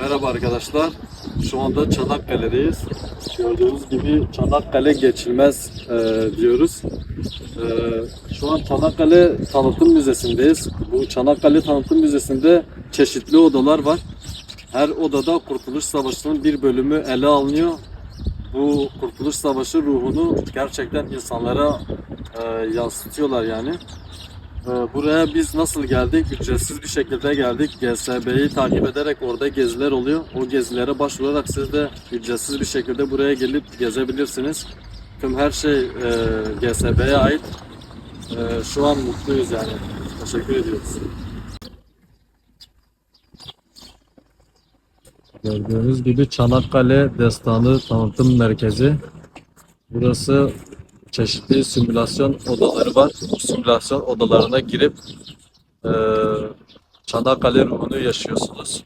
Merhaba arkadaşlar. Şu anda Çanakkale'deyiz. Gördüğünüz gibi Çanakkale geçilmez e, diyoruz. E, şu an Çanakkale Tanıtım Müzesi'ndeyiz. Bu Çanakkale Tanıtım Müzesi'nde çeşitli odalar var. Her odada Kurtuluş Savaşı'nın bir bölümü ele alınıyor. Bu Kurtuluş Savaşı ruhunu gerçekten insanlara e, yansıtıyorlar yani. Ee, Buraya biz nasıl geldik? Ücretsiz bir şekilde geldik. GSB'yi takip ederek orada geziler oluyor. O gezilere başvurarak siz de ücretsiz bir şekilde buraya gelip gezebilirsiniz. Tüm her şey e, GSB'ye ait. E, şu an mutluyuz yani. Teşekkür ediyoruz. Gördüğünüz gibi Çanakkale Destanı Tanıtım Merkezi. Burası çeşitli simülasyon odaları var. Bu simülasyon odalarına girip eee Çanakkale ruhunu yaşıyorsunuz.